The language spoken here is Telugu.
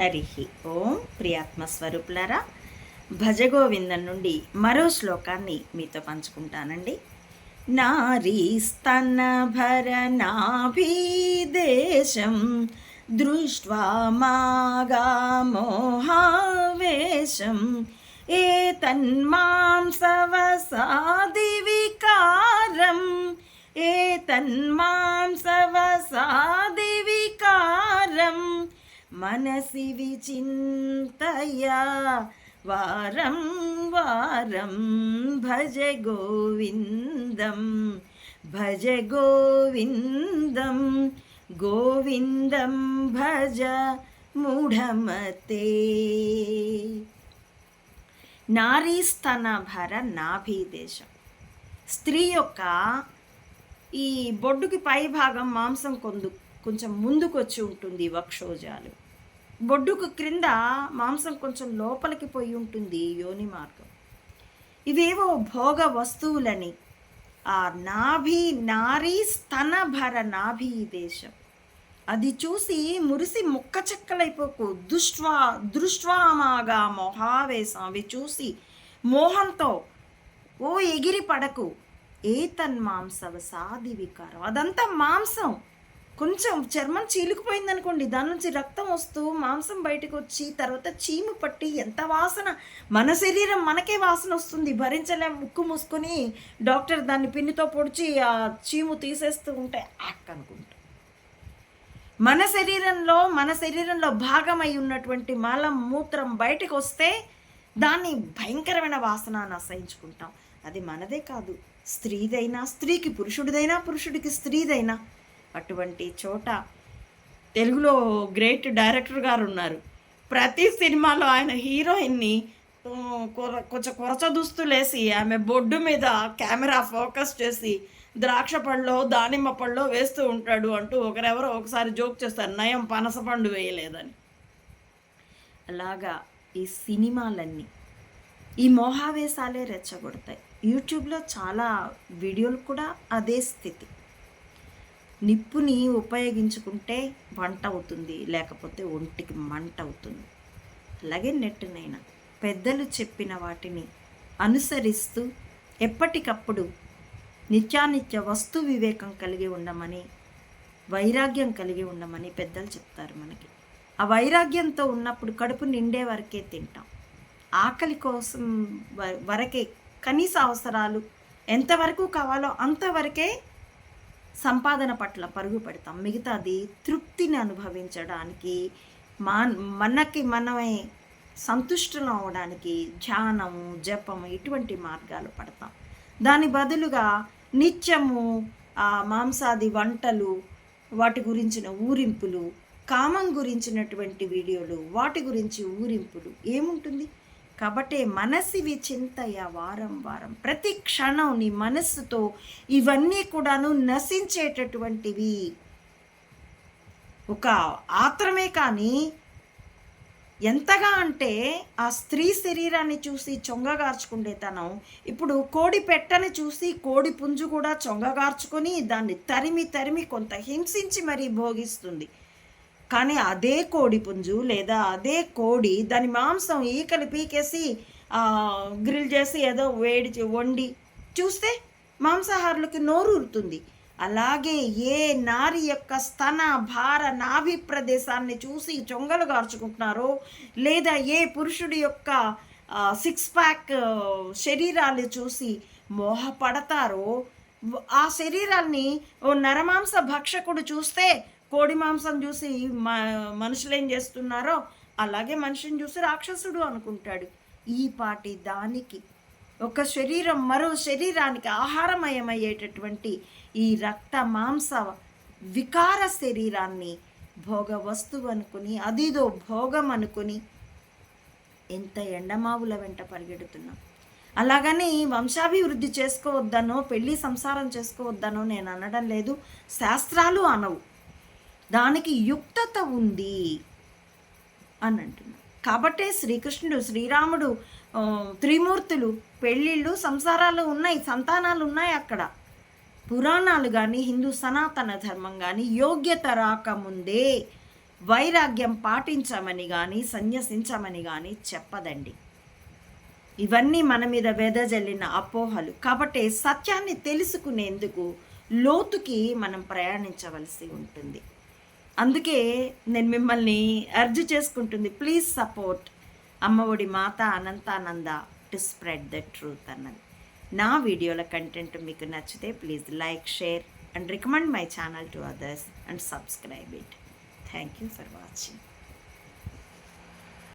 హరి ఓం ప్రియాత్మ స్వరూపులరా భజగోవిందం నుండి మరో శ్లోకాన్ని మీతో పంచుకుంటానండి. నారీస్తన భరనాభీదేశం దృష్ట్వా మాగా మోహావేశం. తన్మాంసవసాది వికారం ఏ తన్మాంసవసాది మనసి విచింతయా వారం వారం భజ గోవిందం భజ గోవిందం గోవిందం భజ మూఢమతే. నారీస్తన భర నాభీదేశం స్త్రీ యొక్క ఈ బొడ్డుకి పై భాగం మాంసం కొందు కొంచెం ముందుకొచ్చి ఉంటుంది వక్షోజాలు. బొడ్డుకు క్రింద మాంసం కొంచెం లోపలికి పోయి ఉంటుంది యోని మార్గం. ఇవేవో భోగ వస్తువులని. ఆ నాభి నారీ స్తనభర నాభి దేశం. అది చూసి మురిసి ముక్క చెక్కలైపోకు. దుష్వా దృష్వామాగా మొహావేశం. అవి చూసి మోహంతో ఓ ఎగిరి పడకు. ఏ తన్మాంసవ సాది వికారం? అదంతా మాంసం. కొంచెం చర్మం చీలుకుపోయింది అనుకోండి దాని నుంచి రక్తం వస్తూ మాంసం బయటకు వచ్చి తర్వాత చీము పట్టి ఎంత వాసన. మన శరీరం మనకే వాసన వస్తుంది. భరించలేం ముక్కు మూసుకొని డాక్టర్ దాన్ని పిన్నితో పొడిచి ఆ చీము తీసేస్తూ ఉంటే యాక్ అనుకుంటా. మన శరీరంలో మన శరీరంలో భాగమై ఉన్నటువంటి మలం మూత్రం బయటకు వస్తే దాన్ని భయంకరమైన వాసన అసహించుకుంటాం అది మనదే కాదు. స్త్రీదైనా స్త్రీకి పురుషుడిదైనా పురుషుడికి స్త్రీదైనా అటువంటి చోట తెలుగులో గ్రేట్ డైరెక్టర్ గారు ఉన్నారు. ప్రతి సినిమాలో ఆయన హీరోయిన్ని కొర- కొంచెం కొరచ దుస్తులేసి ఆమె బొడ్డు మీద కెమెరా ఫోకస్ చేసి ద్రాక్ష పళ్ళో దానిమ్మ పళ్ళో వేస్తూ ఉంటాడు అంటూ ఒకరెవరో ఒకసారి జోక్ చేస్తారు నయం పనస పండు వేయలేదని. అలాగా ఈ సినిమాలన్నీ ఈ మోహావేశాలే రెచ్చగొడతాయి. యూట్యూబ్లో చాలా వీడియోలు కూడా అదే స్థితి. నిప్పుని ఉపయోగించుకుంటే వంట అవుతుంది లేకపోతే ఒంటికి మంట అవుతుంది. అలాగే నెట్టునైనా. పెద్దలు చెప్పిన వాటిని అనుసరిస్తూ ఎప్పటికప్పుడు నిత్యానిత్య వస్తు వివేకం కలిగి ఉండమని వైరాగ్యం కలిగి ఉండమని పెద్దలు చెప్తారు మనకి. ఆ వైరాగ్యంతో ఉన్నప్పుడు కడుపు నిండే వరకే తింటాం. ఆకలి కోసం వ- వరకే కనీస అవసరాలు ఎంతవరకు కావాలో అంతవరకే సంపాదన పట్ల పరుగు పెడతాం. మిగతాది తృప్తిని అనుభవించడానికి మా మనకి మనమే సంతుష్టం అవడానికి ధ్యానము జపము ఇటువంటి మార్గాలు పడతాం. దాని బదులుగా నిత్యము ఆ మాంసాది వంటలు వాటి గురించిన ఊరింపులు కామం గురించినటువంటి వీడియోలు వాటి గురించి ఊరింపులు ఏముంటుంది? కాబట్టి మనసివి చింతయ వారం వారం. ప్రతి క్షణం నీ మనస్సుతో ఇవన్నీ కూడాను నశించేటటువంటివి. ఒక ఆత్రమే కానీ ఎంతగా అంటే ఆ స్త్రీ శరీరాన్ని చూసి చొంగగార్చుకుండే తనం ఇప్పుడు కోడి పెట్టని చూసి కోడి పుంజు కూడా చొంగగార్చుకొని దాన్ని తరిమి తరిమి కొంత హింసించి మరీ భోగిస్తుంది. కానీ అదే కోడి పుంజు లేదా అదే కోడి దాని మాంసం ఈకలు పీకేసి గ్రిల్ చేసి ఏదో వేడి వండి చూస్తే మాంసాహారులకి నోరూరుతుంది. అలాగే ఏ నారి యొక్క స్తన భార నాభి ప్రదేశాన్ని చూసి చొంగలు గార్చుకుంటున్నారో లేదా ఏ పురుషుడి యొక్క సిక్స్ ప్యాక్ శరీరాలు చూసి మోహపడతారో ఆ శరీరాల్ని ఓ నరమాంస భక్షకుడు చూస్తే కోడి మాంసం చూసి మ మనుషులు ఏం చేస్తున్నారో అలాగే మనిషిని చూసి రాక్షసుడు అనుకుంటాడు. ఈ పాటి దానికి ఒక శరీరం మరో శరీరానికి ఆహారమయమయ్యేటటువంటి ఈ రక్త మాంస వికార శరీరాన్ని భోగ వస్తువు అనుకుని అదిదో భోగం అనుకుని ఎంత ఎండమావుల వెంట పరిగెడుతున్నాం. అలాగని వంశాభివృద్ధి చేసుకోవద్దనో పెళ్ళి సంసారం చేసుకోవద్దనో నేను అనడం లేదు. శాస్త్రాలు అనవు. దానికి యుక్తత ఉంది అని అంటున్నాడు. కాబట్టే శ్రీకృష్ణుడు శ్రీరాముడు త్రిమూర్తులు పెళ్ళిళ్ళు సంసారాలు ఉన్నాయి సంతానాలు ఉన్నాయి అక్కడ. పురాణాలు కానీ హిందూ సనాతన ధర్మం కానీ యోగ్యత రాకముందే వైరాగ్యం పాటించమని కానీ సన్యసించమని కానీ చెప్పదండి. ఇవన్నీ మన మీద వెదజల్లిన అపోహలు. కాబట్టి సత్యాన్ని తెలుసుకునేందుకు లోతుకి మనం ప్రయాణించవలసి ఉంటుంది. అందుకే నేను మిమ్మల్ని అర్జు చేసుకుంటుంది. Please support Ammaodi Mata Anantananda to spread the truth అన్నది. నా వీడియోల కంటెంట్ మీకు నచ్చితే please like share and recommend my channel to others and subscribe it thank you for watching